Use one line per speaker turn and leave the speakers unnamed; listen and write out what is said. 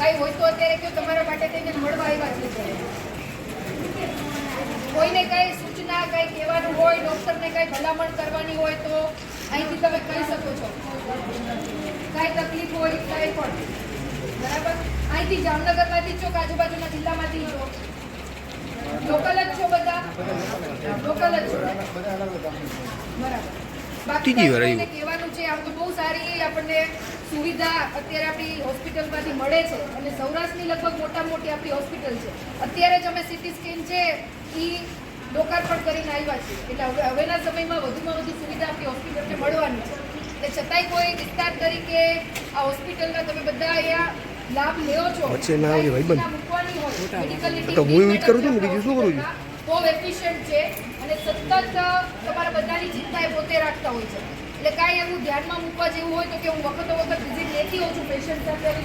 કાંઈ હોય તો અત્યારે કયો તમારા માટે થઈને મળવા આવ્યા છે કોઈને કાંઈ સૂચના કઈ કહેવાનું હોય ડૉક્ટરને કાંઈ ભલામણ કરવાની હોય તો અહીંથી તમે કહી શકો છો. કાંઈ તકલીફ હોય કાંઈ પણ. બરાબર? અહીંથી જામનગરમાંથી છો આજુબાજુના જિલ્લામાંથી છો? લોકલ જ છો બધા? લોકલ જ છો. બરાબર. બાકી કહેવાનું છે આમ તો બહુ સારી આપણને સુવિધા અત્યારે આપણી હોસ્પિટલમાંથી મળે છે અને સૌરાષ્ટ્રની લગભગ મોટા મોટી આપણી હોસ્પિટલ છે. અત્યારે જ અમે સિટી સ્કેન છે એ લોકાર્પણ કરીને આવ્યા છીએ. એટલે હવે હવેના સમયમાં વધુમાં વધુ સુવિધા આપણી હોસ્પિટલને મળવાની છે. એટલે છતાંય કોઈ વિસ્તાર તરીકે આ હોસ્પિટલના તમે બધા અહીંયા લાભ લેવો છો.
વચ્ચે ના આવી
ભાઈ મૂકવાની હોય.
તો હું એવું કરું છું ને, બીજું શું કરું છું?
બહુ એફિશિયન્ટ છે અને સતત તમારા બધાની ચિંતા એ પોતે રાખતા હોય છે. એટલે કાંઈ એવું ધ્યાનમાં મૂકવા જેવું હોય તો કે હું વખતો વખત વિઝિટ લેતી હોઉં છું પેશન્ટ સાથે.